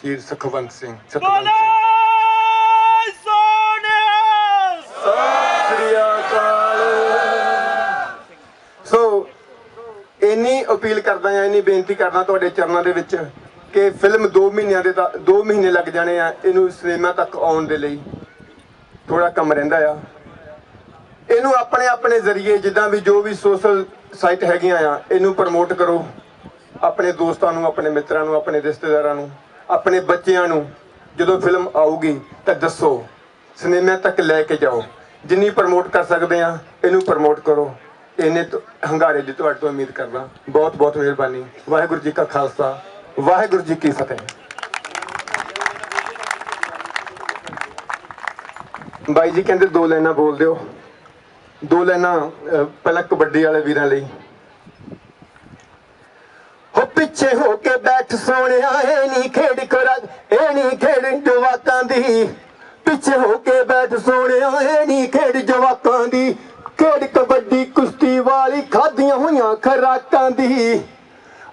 ਸ਼ਹੀਦ ਸੁਖਵੰਤ ਸਿੰਘ ਸਤਵੰਤ ਬੋਲੇ ਸਿੰਘ ਇੰਨੀ ਅਪੀਲ ਕਰਦਾ ਆ ਇੰਨੀ ਬੇਨਤੀ ਕਰਦਾ ਤੁਹਾਡੇ ਚਰਨਾਂ ਦੇ ਵਿੱਚ ਕਿ ਫਿਲਮ 2 ਮਹੀਨਿਆਂ ਦੇ 2 ਮਹੀਨੇ ਲੱਗ ਜਾਣੇ ਆ ਇਹਨੂੰ ਸਿਨੇਮਾ ਤੱਕ ਆਉਣ ਦੇ ਲਈ। ਥੋੜਾ ਕੰਮ ਰਹਿੰਦਾ ਆ। ਇਹਨੂੰ ਆਪਣੇ ਆਪਣੇ ਜ਼ਰੀਏ ਜਿੱਦਾਂ ਵੀ ਜੋ ਵੀ ਸੋਸ਼ਲ ਸਾਈਟ ਹੈਗੀਆਂ ਆ ਇਹਨੂੰ ਪ੍ਰਮੋਟ ਕਰੋ। ਆਪਣੇ ਦੋਸਤਾਂ ਨੂੰ ਆਪਣੇ ਮਿੱਤਰਾਂ ਨੂੰ ਆਪਣੇ ਰਿਸ਼ਤੇਦਾਰਾਂ ਨੂੰ। ਆਪਣੇ ਬੱਚਿਆਂ ਨੂੰ ਜਦੋਂ ਫਿਲਮ ਆਊਗੀ ਤਾਂ ਦੱਸੋ ਸਿਨੇਮਾ ਤੱਕ ਲੈ ਕੇ ਜਾਓ। ਜਿੰਨੀ ਪ੍ਰਮੋਟ ਕਰ ਸਕਦੇ ਆ ਇਹਨੂੰ ਪ੍ਰਮੋਟ ਕਰੋ। ਇਹਨੇ ਹੰਗਾਰੇ ਦੀ ਤੁਹਾਡੇ ਤੋਂ ਉਮੀਦ ਕਰਦਾ। ਬਹੁਤ ਬਹੁਤ ਮਿਹਰਬਾਨੀ। ਵਾਹਿਗੁਰੂ ਜੀ ਕਾ ਖਾਲਸਾ, ਵਾਹਿਗੁਰੂ ਜੀ ਕੀ ਫਤਿਹ। ਬਾਈ ਜੀ ਕਹਿੰਦੇ ਦੋ ਲਾਈਨਾਂ ਬੋਲ ਦਿਓ। ਦੋ ਲਾਈਨਾਂ ਪਹਿਲਾਂ ਕਬੱਡੀ ਵਾਲੇ ਵੀਰਾਂ ਲਈ। ਪਿੱਛੇ ਹੋ ਕੇ ਬੈਠ ਸੋਹਣਿਆ ਏ ਨਹੀਂ ਖੇਡ ਕਰਾ ਏ ਨਹੀਂ ਖੇਡ ਜਵਾਕਾਂ ਦੀ। ਪਿੱਛੇ ਹੋ ਕੇ ਬੈਠ ਸੋਹਣਿਆ ਏ ਨਹੀਂ ਖੇਡ ਜਵਾਕਾਂ ਦੀ। ਖੇਡ ਕਬੱਡੀ, ਕੁਸ਼ਤੀ ਵਾਲੀ ਖਾਦੀਆਂ ਹੋਈਆਂ ਖਰਾਕਾਂ ਦੀ।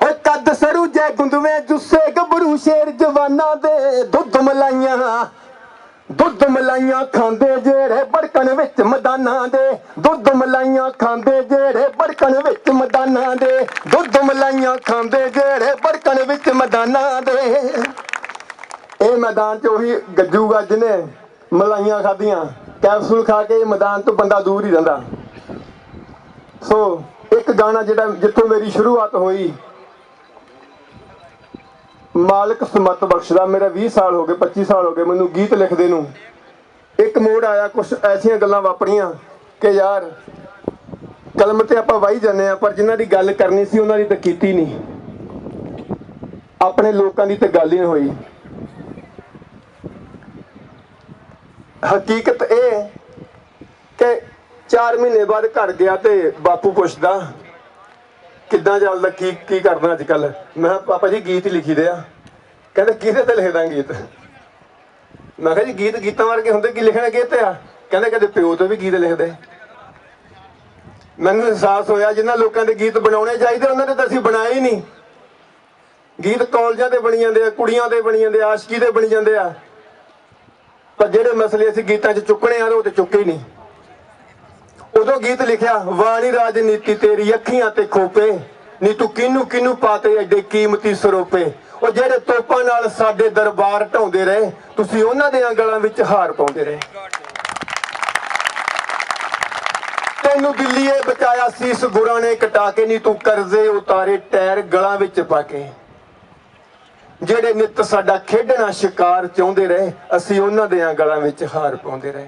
ਓ ਕੱਦ ਸਰੂ ਜੈ ਗੁੰਦਵੇਂ, ਜੁੱਸੇ ਗੱਭਰੂ ਸ਼ੇਰ ਜਵਾਨਾਂ ਦੇ ਦੁੱਧ ਮਲਾਈਆਂ। ਦੁੱਧ ਮਲਾਈਆਂ ਖਾਂਦੇ ਜਿਹੜੇ ਬੜਕਣ ਵਿੱਚ ਮੈਦਾਨਾਂ ਦੇ। ਦੁੱਧ ਮਲਾਈਆਂ ਖਾਂਦੇ ਜਿਹੜੇ ਬੜਕਣ ਵਿੱਚ ਮੈਦਾਨਾਂ ਦੇ। ਦੁੱਧ ਮਲਾਈਆਂ ਖਾਂਦੇ ਜਿਹੜੇ ਬੜਕਣ ਵਿੱਚ ਮੈਦਾਨਾਂ ਦੇ। ਇਹ ਮੈਦਾਨ 'ਚ ਉਹੀ ਗੱਜ ਨੇ ਮਲਾਈਆਂ ਖਾਧੀਆਂ। ਕੈਪਸੂਲ ਖਾ ਕੇ ਮੈਦਾਨ ਤੋਂ ਬੰਦਾ ਦੂਰ ਹੀ ਰਹਿੰਦਾ। ਸੋ ਇੱਕ ਗਾਣਾ ਜਿਹੜਾ ਜਿੱਥੋਂ ਮੇਰੀ ਸ਼ੁਰੂਆਤ ਹੋਈ ਮਾਲਕ ਸਮਤ ਬਖਸ਼ਦਾ। ਮੇਰਾ 20 ਸਾਲ ਹੋ ਗਏ 25 ਸਾਲ ਹੋ ਗਏ ਮੈਨੂੰ ਗੀਤ ਲਿਖਦੇ ਨੂੰ। ਇੱਕ ਮੋੜ ਆਇਆ ਕੁਝ ਐਸੀਆਂ ਗੱਲਾਂ ਵਾਪਰੀਆਂ ਕਿ ਯਾਰ ਕਲਮ ਤੇ ਆਪਾਂ ਵਾਈ ਜਾਂਦੇ ਆ ਪਰ ਜਿਨ੍ਹਾਂ ਦੀ ਗੱਲ ਕਰਨੀ ਸੀ ਉਹਨਾਂ ਦੀ ਤਾਂ ਕੀਤੀ ਨਹੀਂ। ਆਪਣੇ ਲੋਕਾਂ ਦੀ ਤਾਂ ਗੱਲ ਹੀ ਨਹੀਂ ਹੋਈ। ਹਕੀਕਤ ਇਹ ਕਿ 4 ਮਹੀਨੇ ਬਾਅਦ ਘਰ ਗਿਆ ਤੇ ਬਾਪੂ ਪੁੱਛਦਾ ਕਿੱਦਾਂ ਚੱਲਦਾ, ਕੀ ਕੀ ਕਰਦਾ ਅੱਜ ਕੱਲ ਮੈਂ ਕਿਹਾ, ਪਾਪਾ ਜੀ, ਗੀਤ ਹੀ ਲਿਖੀ ਦੇ ਆ। ਕਹਿੰਦੇ, ਕਿਹਦੇ ਤੇ ਲਿਖਦਾ ਗੀਤ? ਮੈਂ ਕਿਹਾ, ਜੀ, ਗੀਤ ਗੀਤਾਂ ਵਰਗੇ ਹੁੰਦੇ, ਕੀ ਲਿਖਣਾ ਕਿਹਤੇ ਆ? ਕਹਿੰਦੇ, ਕਦੇ ਪਿਓ ਤੋਂ ਵੀ ਗੀਤ ਲਿਖਦੇ। ਮੈਨੂੰ ਅਹਿਸਾਸ ਹੋਇਆ ਜਿਨ੍ਹਾਂ ਲੋਕਾਂ ਦੇ ਗੀਤ ਬਣਾਉਣੇ ਚਾਹੀਦੇ, ਉਹਨਾਂ ਦੇ ਤਾਂ ਅਸੀਂ ਬਣਾਏ ਹੀ ਨਹੀਂ। ਗੀਤ ਕਾਲਜਾਂ ਤੇ ਬਣੀ ਜਾਂਦੇ ਆ, ਕੁੜੀਆਂ ਦੇ ਬਣੀ ਜਾਂਦੇ ਆ, ਆਸ਼ਕੀ ਦੇ ਬਣੀ ਜਾਂਦੇ ਆ। ਪਰ ਜਿਹੜੇ ਮਸਲੇ ਅਸੀਂ ਗੀਤਾਂ 'ਚ ਚੁੱਕਣੇ ਆ, ਉਹ ਤੇ ਚੁੱਕੇ ਹੀ ਨਹੀਂ। ਉਦੋਂ ਗੀਤ ਲਿਖਿਆ ਵਾਣੀ ਰਾਜਨੀਤੀ ਤੇਰੀ ਅੱਖੀਆਂ ਤੇ ਖੋਪੇ, ਨੀ ਤੂੰ ਕਿਨੂੰ ਕਿਨੂੰ ਪਾਤੇ ਐਡੇ ਕੀਮਤੀ ਸਰੋਪੇ? ਉਹ ਜਿਹੜੇ ਤੋਪਾਂ ਨਾਲ ਸਾਡੇ ਦਰਬਾਰ ਢਾਉਂਦੇ ਰਹੇ, ਤੁਸੀਂ ਉਹਨਾਂ ਦੇ ਗਲਾਂ ਵਿੱਚ ਹਾਰ ਪਾਉਂਦੇ ਰਹੇ। ਤੈਨੂੰ ਦਿੱਲੀਏ ਬਚਾਇਆ ਸੀਸ ਗੁਰਾਂ ਨੇ ਕਟਾ ਕੇ, ਨੀ ਤੂੰ ਕਰਜ਼ੇ ਉਤਾਰੇ ਟਾਇਰ ਗਲਾਂ ਵਿੱਚ ਪਾ ਕੇ। ਜਿਹੜੇ ਨਿੱਤ ਸਾਡਾ ਖੇਡਣਾ ਸ਼ਿਕਾਰ ਚਾਹੁੰਦੇ ਰਹੇ, ਅਸੀਂ ਉਹਨਾਂ ਦੇ ਗਲਾਂ ਵਿੱਚ ਹਾਰ ਪਾਉਂਦੇ ਰਹੇ।